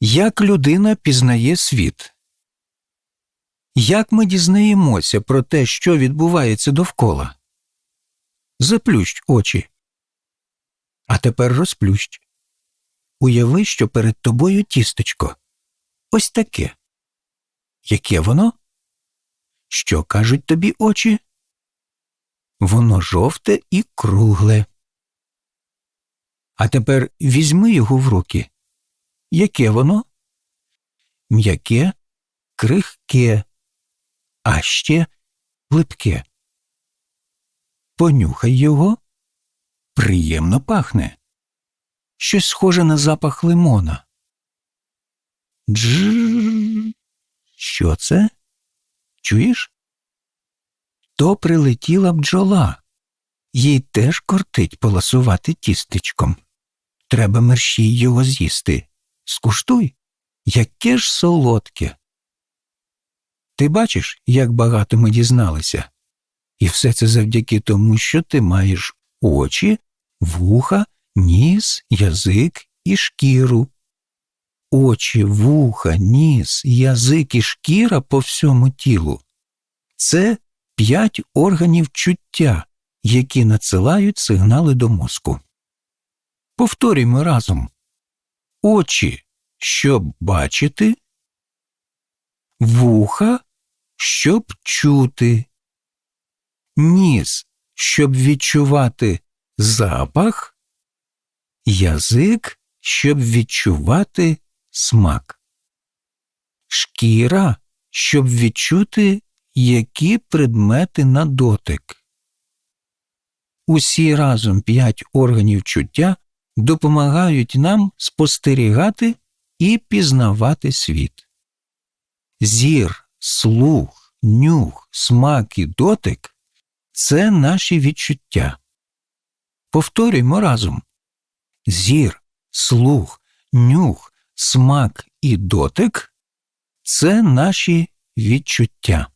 Як людина пізнає світ? Як ми дізнаємося про те, що відбувається довкола? Заплющ очі. А тепер розплющ. Уяви, що перед тобою тістечко. Ось таке. Яке воно? Що кажуть тобі очі? Воно жовте і кругле. А тепер візьми його в руки. Яке воно? М'яке, крихке, а ще липке. Понюхай його. Приємно пахне. Щось схоже на запах лимона. Дж. Що це? Чуєш? То прилетіла бджола. Їй теж кортить поласувати тістечком. Треба мерщій його з'їсти. Скуштуй, яке ж солодке. Ти бачиш, як багато ми дізналися? І все це завдяки тому, що ти маєш очі, вуха, ніс, язик і шкіру. Очі, вуха, ніс, язик і шкіра по всьому тілу. Це п'ять органів чуття, які надсилають сигнали до мозку. Повторюємо разом очі, щоб бачити, вуха, щоб чути, ніс, щоб відчувати запах, язик, щоб відчувати смак, шкіра, щоб відчути, які предмети на дотик. Усі разом п'ять органів чуття допомагають нам спостерігати і пізнавати світ. Зір, слух, нюх, смак і дотик це наші відчуття. Повторюймо разом зір, слух, нюх, смак і дотик це наші відчуття.